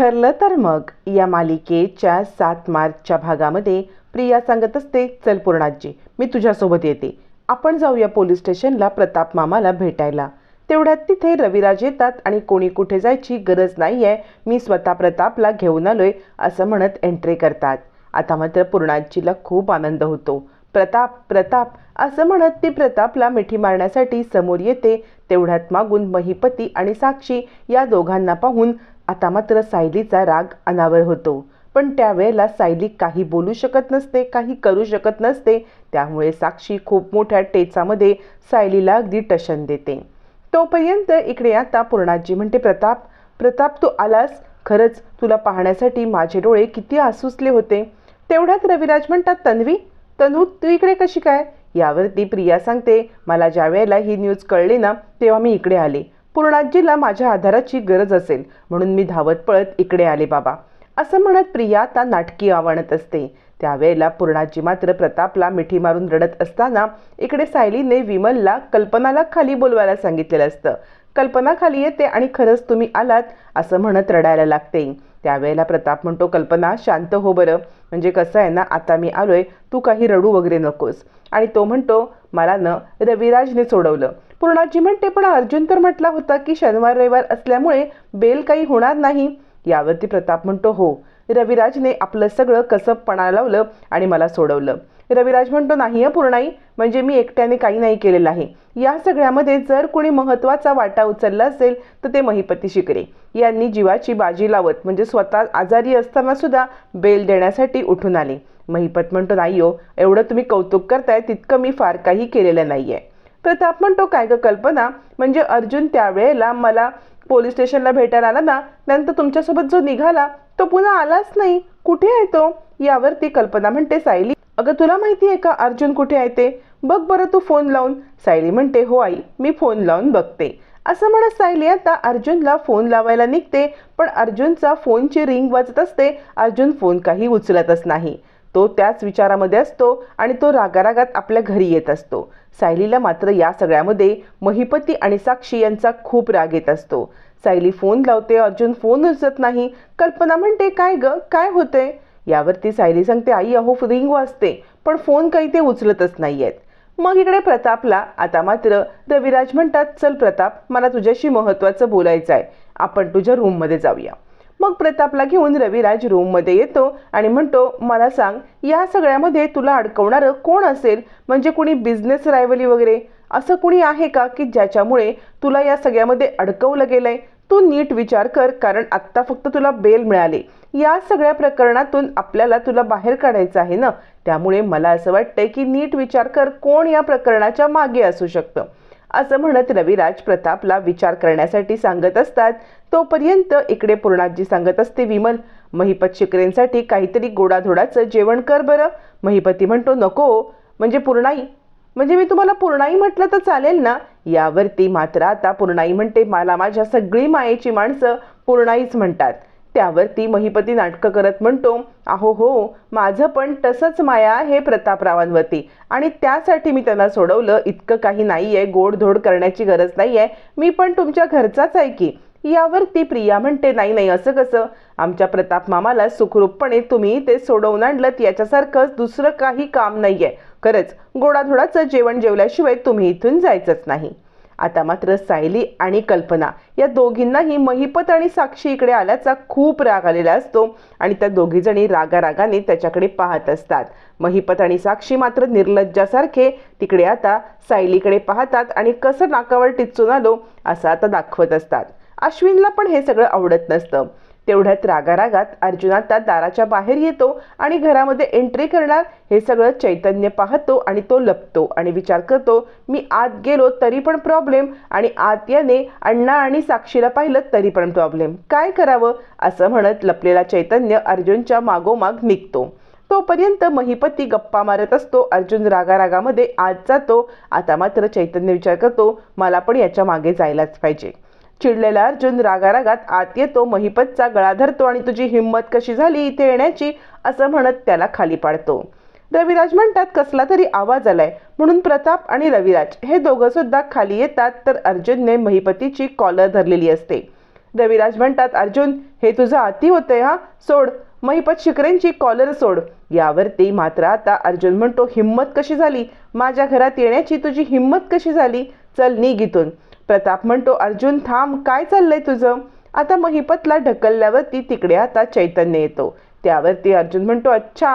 ठरलं तर मग या मालिकेच्या सात मार्चच्या भागामध्ये प्रिया सांगत असते चल पूर्णाजी मी तुझ्यासोबत येते. आपण जाऊया पोलीस स्टेशनला प्रताप मामाला भेटायला. तेवढ्यात तिथे रविराज येतात आणि कोणी कुठे जायची गरज नाही आहे मी स्वतः प्रतापला घेऊन आलोय असं म्हणत एंट्री करतात. आता मात्र पूर्णाजीला खूप आनंद होतो. प्रताप प्रताप असं म्हणत ती प्रतापला मिठी मारण्यासाठी समोर येते. तेवढ्यात मागून महिपती आणि साक्षी या दोघांना पाहून आता मात्र सायलीचा राग अनावर होतो. पण त्यावेळेला सायली काही बोलू शकत नसते काही करू शकत नसते. त्यामुळे साक्षी खूप मोठ्या टेचामध्ये सायलीला अगदी टशन देते. तोपर्यंत इकडे आता पूर्णाजी म्हणते प्रताप प्रताप तू आलास? खरंच तुला पाहण्यासाठी माझे डोळे किती आसुसले होते. तेवढ्यात रविराज म्हणतात तन्वी तनू तू इकडे कशी काय? यावरती प्रिया सांगते मला ज्या वेळेला ही न्यूज कळली ना तेव्हा मी इकडे आले. पूर्णाजीला माझ्या आधाराची गरज असेल म्हणून मी धावत पळत इकडे आले बाबा. असं म्हणत प्रिया आता नाटकी आवणत असते. त्यावेळेला पूर्णाजी मात्र प्रतापला मिठी मारून रडत असताना इकडे सायलीने विमलला कल्पनाला खाली बोलवायला सांगितलेलं असतं. कल्पना खाली येते आणि खरंच तुम्ही आलात असं म्हणत रडायला लागते. त्यावेळेला प्रताप म्हणतो कल्पना शांत हो बरं. म्हणजे कसं आहे ना आता मी आलोय तू काही रडू वगैरे नकोस. आणि तो म्हणतो मला न रविराजने सोडवलं. पूर्णाजी म्हणते पण अर्जुन तर म्हटला होता की शनिवार रविवार असल्यामुळे बेल काही होणार नाही. यावरती प्रताप म्हणतो हो रविराजने आपलं सगळं कसं पणा लावलं आणि मला सोडवलं. रविराज म्हणतो नाही आहे पूर्णाई म्हणजे मी एकट्याने काही नाही केलेलं आहे. या सगळ्यामध्ये जर कोणी महत्त्वाचा वाटा उचलला असेल तर ते महिपती शिकरे. यांनी जीवाची बाजी लावत म्हणजे स्वतः आजारी असताना सुद्धा बेल देण्यासाठी उठून आले. महिपत म्हणतो नाही हो एवढं तुम्ही कौतुक करताय तितकं मी फार काही केलेलं नाही आहे प्रताप म्हणतो काय ग कल्पना? म्हणजे अर्जुन त्यावेळेला मला पोलीस स्टेशनला भेटायला आला ना नंतर तुमच्यासोबत जो निघाला तो पुन्हा आलाच नाही. कुठे आहे तो? यावरती कल्पना म्हणते सायली अगं तुला माहिती आहे का अर्जुन कुठे आहे ते? बघ बरं तू फोन लावून. सायली म्हणते हो आई मी फोन लावून बघते. असं म्हणत सायली आता अर्जुनला फोन लावायला निघते पण अर्जुनचा फोनची रिंग वाजत असते अर्जुन फोन काही उचलतच नाही. तो त्याच विचारामध्ये असतो आणि तो रागारागात आपल्या घरी येत असतो. सायलीला मात्र या सगळ्यामध्ये महिपती आणि साक्षी यांचा खूप राग येत असतो. सायली फोन लावते अर्जुन फोन उचलत नाही. कल्पना म्हणते काय ग? काय होतंय? यावरती सायली सांगते आई अहो रिंग वाजते पण फोन काही ते उचलतच नाही आहेत मग इकडे प्रतापला आता मात्र रविराज म्हणतात चल प्रताप मला तुझ्याशी महत्त्वाचं बोलायचं आहे आपण तुझ्या रूममध्ये जाऊया. मग प्रतापला घेऊन रविराज रूममध्ये येतो आणि म्हणतो मला सांग या सगळ्यामध्ये तुला अडकवणारं कोण असेल? म्हणजे कुणी बिझनेस रायवली वगैरे? असं कुणी आहे का की ज्याच्यामुळे तुला या सगळ्यामध्ये अडकवलं गेलंय? तू नीट विचार कर कारण आत्ता फक्त तुला बेल मिळाली. या सगळ्या प्रकरणातून आपल्याला तुला बाहेर काढायचं आहे ना? त्यामुळे मला असं वाटतंय की नीट विचार कर कोण या प्रकरणाच्या मागे असू शकतं? असं म्हणत रविराज प्रतापला विचार करण्यासाठी सांगत असतात तोपर्यंत इकडे पूर्णाजी सांगत असते विमल महिपत शिकरेंसाठी काहीतरी गोडाधोडाचं जेवण कर बरं. महिपती म्हणतो नको म्हणजे पूर्णाई म्हणजे मी तुम्हाला पूर्णाई म्हटलं तर चालेल ना? यावरती मात्र आता पूर्णाई म्हणते मला माझ्या सगळी मायेची माणसं पूर्णाईच म्हणतात. त्यावरती महिपती नाटकं करत म्हणतो अहो हो माझं पण तसंच माया आहे प्रतापरावांवरती. आणि त्यासाठी मी त्यांना सोडवलं इतकं काही नाही आहे गोडधोड करण्याची गरज नाही आहे मी पण तुमच्या घरचाच आहे की. यावरती प्रिया म्हणते नाही नाही असं कसं? आमच्या प्रताप मामाला सुखरूपपणे तुम्ही ते सोडवून आणलं याच्यासारखंच दुसरं काही काम नाही आहे खरंच गोडाधोडाचं जेवण जेवल्याशिवाय तुम्ही इथून जायचंच नाही. आता मात्र सायली आणि कल्पना या दोघींनाही महिपत आणि साक्षी इकडे आल्याचा खूप राग आलेला असतो आणि त्या दोघीजणी रागारागाने त्याच्याकडे पाहत असतात. महिपत आणि साक्षी मात्र निर्लज्जासारखे तिकडे आता सायलीकडे पाहतात आणि कसं नाकावर टिचून आलो असं आता दाखवत असतात. अश्विनला पण हे सगळं आवडत नसतं. तेवढ्यात रागारागात अर्जुन आता दाराच्या बाहेर येतो आणि घरामध्ये एंट्री करणार. हे सगळं चैतन्य पाहतो आणि तो लपतो आणि विचार करतो मी आत गेलो तरी पण प्रॉब्लेम आणि आत याने अण्णा आणि साक्षीला पाहिलं तरी पण प्रॉब्लेम काय करावं? असं म्हणत लपलेला चैतन्य अर्जुनच्या मागोमाग निघतो. तोपर्यंत महिपती गप्पा मारत असतो. अर्जुन रागारागामध्ये आत जातो. आता मात्र चैतन्य विचार करतो मला पण याच्या मागे जायलाच पाहिजे. चिडलेला अर्जुन रागारागात आत येतो महिपतचा गळा धरतो आणि तुझी हिंमत कशी झाली इथे येण्याची असं म्हणत त्याला खाली पाडतो. रविराज म्हणतात कसला तरी आवाज आलाय. म्हणून प्रताप आणि रविराज हे दोघं सुद्धा खाली येतात तर अर्जुनने महिपतीची कॉलर धरलेली असते. रविराज म्हणतात अर्जुन हे तुझं अति होतंय हा? सोड. महिपत शिकरेंची कॉलर सोड. यावरती मात्र आता अर्जुन म्हणतो हिंमत कशी झाली? माझ्या घरात येण्याची तुझी हिंमत कशी झाली? चल निघ इथून. प्रताप म्हणतो अर्जुन थांब काय चाललंय तुझं? आता महिपतला ढकलल्यावरती तिकडे आता चैतन्य येतो. त्यावरती अर्जुन म्हणतो अच्छा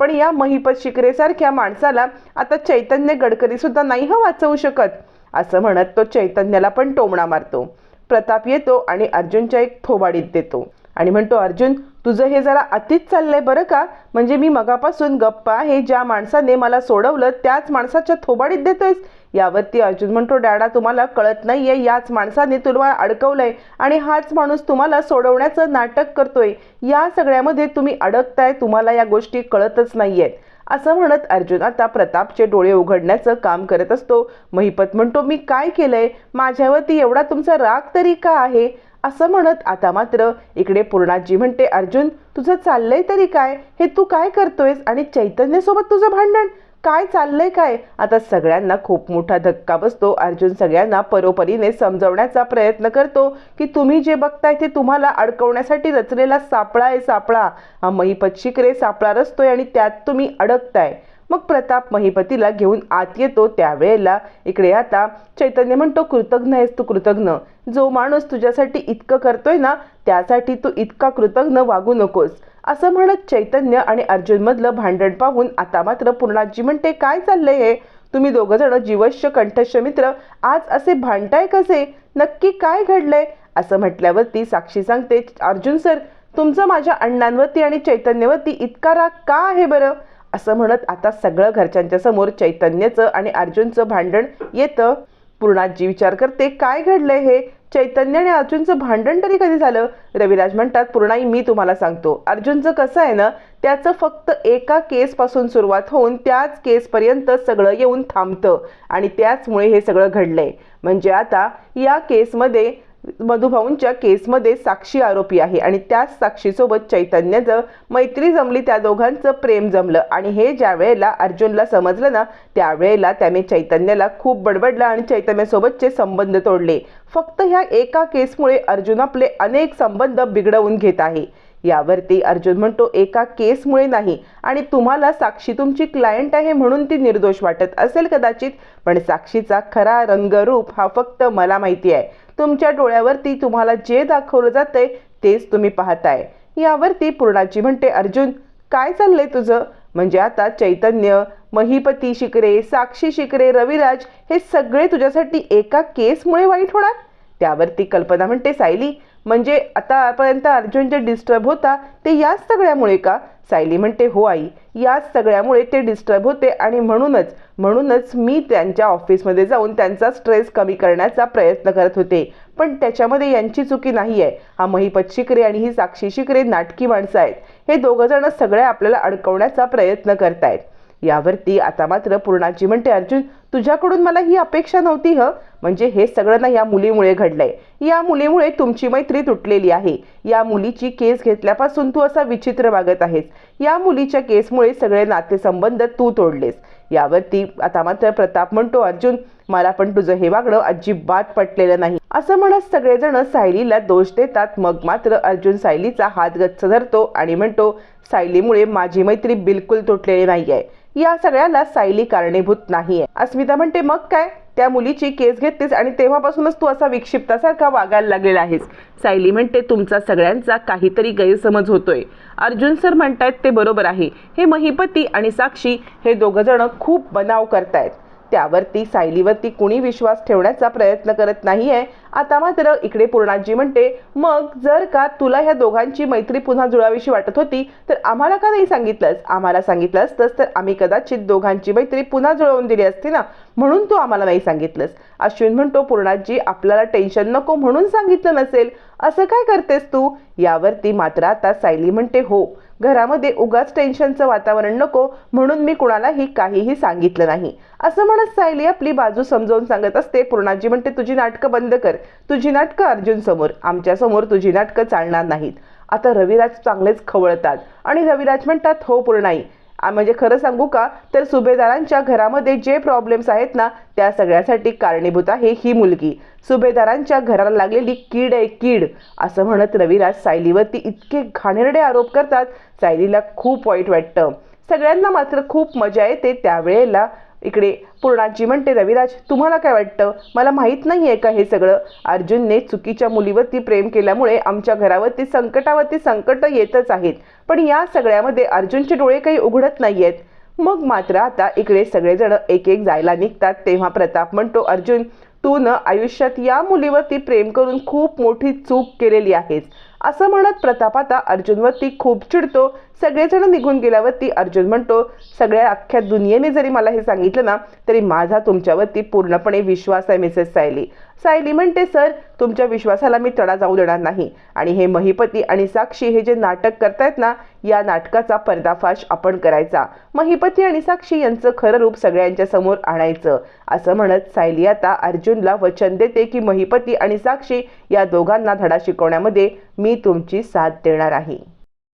पण या महिपत शिकरेसारख्या माणसाला आता चैतन्य गडकरी सुद्धा नाही हं वाचवू शकत असं म्हणत तो चैतन्याला पण टोमणा मारतो. प्रताप येतो आणि अर्जुनच्या एक थोबाडीत देतो. आणि म्हणतो अर्जुन तुझं हे जरा अतिच चाललंय बरं का? म्हणजे मी मगापासून गप्पा आहे ज्या माणसाने मला सोडवलं त्याच माणसाच्या थोबाडीत देतोयस. यावरती अर्जुन म्हणतो डॅडा तुम्हाला कळत नाहीये याच माणसाने तुला अडकवलंय आणि हाच माणूस तुम्हाला सोडवण्याचं नाटक करतोय. या सगळ्यामध्ये तुम्ही अडकताय तुम्हाला या गोष्टी कळतच नाहीयेत. असं म्हणत अर्जुन आता प्रतापचे डोळे उघडण्याचं काम करत असतो. महिपत म्हणतो मी काय केलंय? माझ्यावरती एवढा तुमचा राग तरी का आहे? असं म्हणत आता मात्र इकडे पूर्णाजी म्हणते अर्जुन तुझं चाललंय तरी काय? हे तू काय करतोयस? आणि चैतन्यसोबत तुझं भांडण? काय चाललंय काय? आता सगळ्यांना खूप मोठा धक्का बसतो. अर्जुन सगळ्यांना परोपरीने समजवण्याचा प्रयत्न करतो की तुम्ही जे बघताय ते तुम्हाला अडकवण्यासाठी रचलेला सापळा आहे सापळा. हा महिपत शिकरे सापळा रचतोय आणि त्यात तुम्ही अडकताय. मग प्रताप महिपतीला घेऊन आत येतो त्यावेळेला इकडे आता चैतन्य म्हणतो कृतज्ञ आहेस तू कृतज्ञ जो माणूस तुझ्यासाठी इतकं करतोय ना त्यासाठी तू इतका कृतज्ञ वागू नकोस. असं म्हणत चैतन्य आणि अर्जुनमधलं भांडण पाहून आता मात्र पूर्णाजी म्हणते काय चाललंय हे? तुम्ही दोघं जण जीवश्य कंठश्य मित्र आज असे भांडताय कसे? नक्की काय घडलंय? असं म्हटल्यावरती साक्षी सांगते अर्जुन सर तुमचं माझ्या अण्णांवरती आणि चैतन्यवरती इतका राग का आहे बरं? असं म्हणत आता सगळं घरच्यांच्या समोर चैतन्याचं आणि अर्जुनचं भांडण येतं. पूर्णाजी विचार करते काय घडलंय हे? चैतन्य आणि अर्जुनचं भांडण तरी कधी झालं? रविराज म्हणतात पूर्णाई मी तुम्हाला सांगतो. अर्जुनचं कसं आहे ना त्याचं फक्त एका केसपासून सुरुवात होऊन त्याच केसपर्यंत सगळं येऊन थांबतं आणि त्याचमुळे हे सगळं घडलंय. म्हणजे आता या केसमध्ये मधुभाऊंच्या केसमध्ये साक्षी आरोपी आहे आणि त्याच साक्षीसोबत चैतन्याचं मैत्री जमली त्या दोघांचं प्रेम जमलं. आणि हे ज्या वेळेला अर्जुनला समजलं ना त्यावेळेला त्याने चैतन्याला खूप बडबडलं आणि चैतन्यासोबतचे संबंध तोडले. फक्त ह्या एका केसमुळे अर्जुन आपले अनेक संबंध बिघडवून घेत आहे. यावरती अर्जुन म्हणतो एका केसमुळे नाही. आणि तुम्हाला साक्षी तुमची क्लायंट आहे म्हणून ती निर्दोष वाटत असेल कदाचित पण साक्षीचा खरा रंगरूप हा फक्त मला माहिती आहे. तुमच्या डोळ्यावरती तुम्हाला जे दाखवलं जातंय तेच तुम्ही पाहताय. यावरती पूर्णाची म्हणते अर्जुन काय चाललंय तुझं? म्हणजे आता चैतन्य महिपती शिकरे साक्षी शिकरे रविराज हे सगळे तुझ्यासाठी एका केसमुळे वाईट होणार? त्यावरती कल्पना म्हणते सायली म्हणजे आतापर्यंत अर्जुन जे डिस्टर्ब होता ते याच सगळ्यामुळे का? सायली म्हणते हो आई याच सगळ्यामुळे ते डिस्टर्ब होते आणि म्हणूनच म्हणूनच मी त्यांच्या ऑफिसमध्ये जाऊन त्यांचा स्ट्रेस कमी करण्याचा प्रयत्न करत होते. पण त्याच्यामध्ये यांची चुकी नाही आहे हा महिपत शिकरे आणि ही साक्षी शिकरे नाटकी माणसं आहेत. हे दोघंजणं सगळ्या आपल्याला अडकवण्याचा प्रयत्न करतायत. यावरती आता मात्र पूर्णाची म्हणते अर्जुन तुझ्याकडून मला ही अपेक्षा नव्हती ह? म्हणजे हे सगळं ना या मुलीमुळे घडलंय. या मुलीमुळे तुमची मैत्री तुटलेली आहे. या मुलीची केस घेतल्यापासून तू असा विचित्र वागत आहेस. या मुलीच्या केसमुळे सगळे नातेसंबंध तू तोडलेस. यावरती आता मात्र प्रताप म्हणतो अर्जुन मला पण तुझं हे वागणं अजिबात पटलेलं नाही. असं म्हणत सगळेजण सायलीला दोष देतात. मग मात्र अर्जुन सायलीचा हात गच्च धरतो आणि म्हणतो सायलीमुळे माझी मैत्री बिलकुल तुटलेली नाहीये. या सगळ्याला सायली कारणीभूत नाहीये. अस्मिता म्हणते मग काय? त्या मुलीची केस घेतलीस आणि तेव्हापासूनच तू असा विक्षिप्तासारखा वागायला लागलेला आहेस. सायली म्हणते तुमचा सगळ्यांचा काहीतरी गैरसमज होतोय. अर्जुन सर म्हणतायत ते बरोबर आहे. हे महिपती आणि साक्षी हे दोघं जण खूप बनाव करतायत. त्यावरती सायलीवरती कुणी विश्वास ठेवण्याचा प्रयत्न करत नाहीये. आता मात्र इकडे पूर्णाजी म्हणते मग जर का तुला ह्या दोघांची मैत्री पुन्हा जुळावीशी वाटत होती तर आम्हाला का नाही सांगितलंस? आम्हाला सांगितलं असतंस तर आम्ही कदाचित दोघांची मैत्री पुन्हा जुळवून दिली असती ना? म्हणून तू आम्हाला नाही सांगितलंस. अश्विन म्हणतो पूर्णाजी आपल्याला टेन्शन नको म्हणून सांगितलं नसेल. असं काय करतेस तू? यावरती मात्र आता सायली म्हणते हो घरामध्ये उगाच टेन्शनचं वातावरण नको म्हणून मी कुणालाही काहीही सांगितलं नाही. असं म्हणत सायली आपली बाजू समजावून सांगत असते पूर्णाजी म्हणते तुझी नाटकं बंद कर. तुझी नाटकं अर्जुन समोर. आमच्यासमोर तुझी नाटकं चालणार नाहीत. आता रविराज चांगलेच खवळतात आणि रविराज म्हणतात हो पूर्णाई म्हणजे खरं सांगू का तर सुभेदारांच्या घरामध्ये जे प्रॉब्लेम्स आहेत ना त्या सगळ्यासाठी कारणीभूत आहे ही मुलगी. सुभेदारांच्या घराला लागलेली कीड आहे कीड असं म्हणत रविराज सायलीवरती इतके घाणेरडे आरोप करतात सायलीला खूप वाईट वाटतं. सगळ्यांना मात्र खूप मजा येते त्यावेळेला इकडे पूर्णाजी म्हणते रविराज तुम्हाला काय वाटतं? मला माहीत नाही आहे का हे सगळं? अर्जुनने चुकीच्या मुलीवरती प्रेम केल्यामुळे आमच्या घरावरती संकटावरती संकट येतच आहेत. पण या सगळ्यामध्ये अर्जुनचे डोळे काही उघडत नाही आहेत मग मात्र आता इकडे सगळेजण एक एक जायला निघतात. तेव्हा प्रताप म्हणतो अर्जुन तू न आयुष्यात या मुलीवरती प्रेम करून खूप मोठी चूक केलेली आहेस. असं म्हणत प्रताप आता अर्जुनवरती खूप चिडतो. सगळेजण निघून गेल्यावरती अर्जुन म्हणतो सगळ्या अख्ख्या दुनियेने जरी मला हे सांगितलं ना तरी माझा तुमच्यावरती पूर्णपणे विश्वास आहे मिसेस सायली. सायली म्हणते सर तुमच्या विश्वासाला मी तडा जाऊ देणार नाही. आणि हे महिपती आणि साक्षी हे जे नाटक करतायत ना या नाटकाचा पर्दाफाश आपण करायचा. महिपती आणि साक्षी यांचं खरं रूप सगळ्यांच्या समोर आणायचं. असं म्हणत सायली आता अर्जुनला वचन देते की महिपती आणि साक्षी या दोघांना धडा शिकवण्यामध्ये मी तुमची साथ देणार आहे.